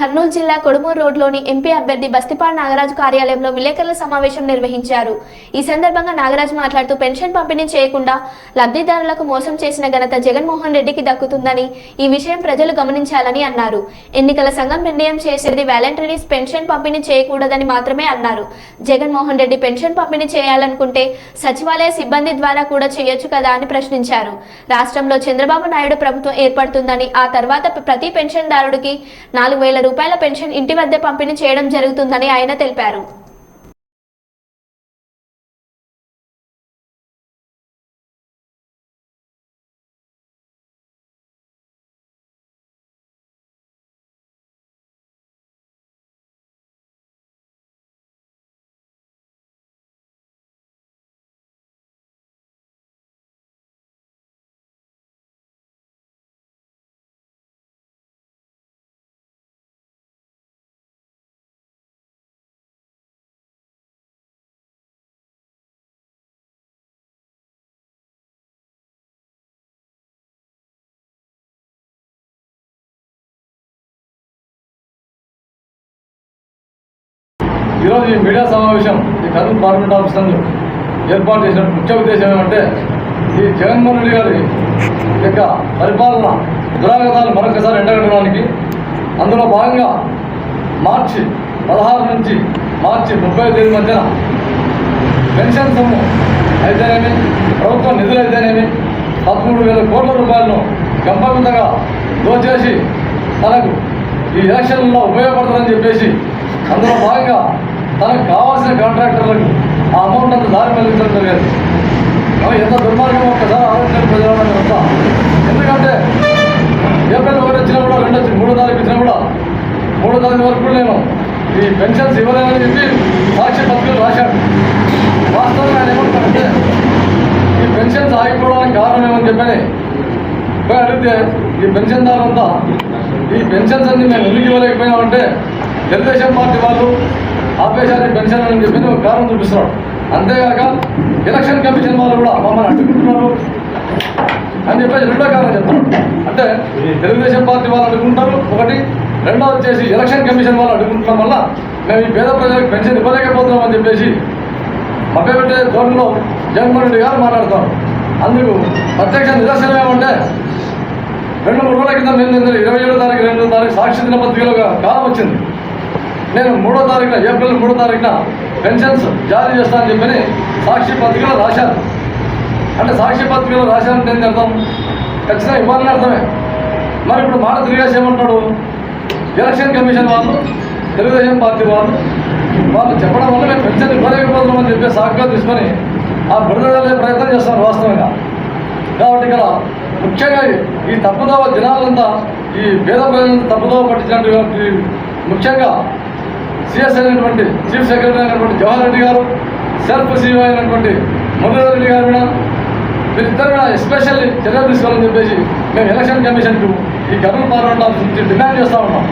కర్నూలు జిల్లా కొడుమూరు రోడ్లోని ఎంపీ అభ్యర్థి బస్తిపాడు నాగరాజు కార్యాలయంలో విలేకరుల సమావేశం నిర్వహించారు. ఈ సందర్భంగా నాగరాజు మాట్లాడుతూ పెన్షన్ పంపిణీ చేయకుండా లబ్ధిదారులకు మోసం చేసిన ఘనత జగన్మోహన్ రెడ్డికి దక్కుతుందని ఈ విషయం ప్రజలు గమనించాలని అన్నారు. ఎన్నికల సంఘం నిర్ణయం చేసేది వాలంటీర్స్ పెన్షన్ పంపిణీ చేయకూడదని మాత్రమే అన్నారు. జగన్మోహన్ రెడ్డి పెన్షన్ పంపిణీ చేయాలనుకుంటే సచివాలయ సిబ్బంది ద్వారా కూడా చేయొచ్చు కదా అని ప్రశ్నించారు. రాష్ట్రంలో చంద్రబాబు నాయుడు ప్రభుత్వం ఏర్పడుతుందని ఆ తర్వాత ప్రతి పెన్షన్దారుడికి నాలుగు వేల రూపాయల పెన్షన్ ఇంటి వద్ద పంపిణీ చేయడం జరుగుతుందని ఆయన తెలిపారు. ఈరోజు ఈ మీడియా సమావేశం ఈ కర్నూలు పార్లమెంట్ ఆఫీస్ నందు ఏర్పాటు చేసిన ముఖ్య ఉద్దేశం ఏమంటే ఈ జగన్మోహన్ రెడ్డి గారి యొక్క పరిపాలన దురాగతాలు మరొకసారి ఎండగట్టడానికి అందులో భాగంగా మార్చి పదహారు నుంచి మార్చి ముప్పై తేదీ మధ్యన పెన్షన్ సొమ్ము అయితేనేమి ప్రభుత్వ నిధులు అయితేనేమి పదమూడు వేల కోట్ల రూపాయలను గంపగుంతగా దోచేసి తనకు ఈ ఎలక్షన్లో ఉపయోగపడుతుందని చెప్పేసి అందులో భాగంగా తనకు కావాల్సిన కాంట్రాక్టర్లకు ఆ అమౌంట్ అంత దారి మళ్ళించడం జరిగేది ఎంత దుర్మార్గం ఒక్కసారి ఆలోచన ప్రజలందరూ అంతా ఎందుకంటే ఏప్రిల్ ఒకటి వచ్చినా కూడా రెండు వచ్చి మూడో తారీఖు ఇచ్చినా కూడా మూడో తారీఖు వరకు కూడా నేను ఈ పెన్షన్స్ ఇవ్వలేనని చెప్పి సాక్షి పత్రికలు రాశాడు వాస్తవంగా ఆయన ఏమంటారంటే ఈ పెన్షన్స్ ఆగిపోవడానికి కారణం ఏమని చెప్పని అడిగితే ఈ పెన్షన్దారు అంతా ఈ పెన్షన్స్ అన్ని మేము ఎందుకు ఇవ్వలేకపోయినామంటే తెలుగుదేశం పార్టీ వాళ్ళు ఆపేశాన్ని ఈ పెన్షన్ అని చెప్పి ఒక కారణం చూపిస్తున్నాడు అంతేగాక ఎలక్షన్ కమిషన్ వాళ్ళు కూడా మమ్మల్ని అడ్డుకుంటున్నారు అని చెప్పేసి రెండో కారణం చెప్తున్నాడు అంటే తెలుగుదేశం పార్టీ వాళ్ళు అడుగుంటారు ఒకటి రెండోది వచ్చేసి ఎలక్షన్ కమిషన్ వాళ్ళు అడుగుంటడం వల్ల మేము ఈ పేద ప్రజలకు పెన్షన్ ఇవ్వలేకపోతున్నాం అని చెప్పేసి మభ్యపెట్టే ధోరణిలో జగన్మోహన్ రెడ్డి గారు మాట్లాడతారు అందుకు ప్రత్యక్ష నిదర్శనం ఏమంటే రెండు మూడు రోజుల కింద నేను ఇరవై ఏడో తారీఖు రెండో తారీఖు సాక్షి దినపత్రికలో కాలం వచ్చింది. నేను మూడో తారీఖున ఏప్రిల్ మూడో తారీఖున పెన్షన్స్ జారీ చేస్తానని చెప్పని సాక్షి పత్రికలో రాశాను. అంటే సాక్షి పత్రికలో రాశానంటే ఏంటి అర్థం? ఖచ్చితంగా ఇవ్వాలని అర్థమే. మరి ఇప్పుడు మాట తిరిగేసి ఏమంటాడు? ఎలక్షన్ కమిషన్ వాళ్ళు తెలుగుదేశం పార్టీ వాళ్ళు వాళ్ళు చెప్పడం వల్ల మేము పెన్షన్ ఇవ్వలేకపోతున్నామని చెప్పి సాకుగా తీసుకొని ఆ బురదలే ప్రయత్నం చేస్తాను వాస్తవంగా. కాబట్టి ఇక్కడ ముఖ్యంగా ఈ తప్పుదోవ జనాలంతా ఈ పేద ప్రజలంతా తప్పుదోవ పట్టించినటువంటి ముఖ్యంగా సిఎస్ అయినటువంటి చీఫ్ సెక్రటరీ అయినటువంటి జవహర్ రెడ్డి గారు సెల్ఫ్ సీఓ అయినటువంటి మురళీధర్ రెడ్డి గారు కూడా వీరిద్దరు కూడా ఎస్పెషల్లీ చర్యలు తీసుకోవాలని చెప్పేసి మేము ఎలక్షన్ కమిషన్కు ఈ గవర్నమెంట్ పార్లమెంట్ ఆఫీస్ నుంచి డిమాండ్ చేస్తూ ఉన్నాం.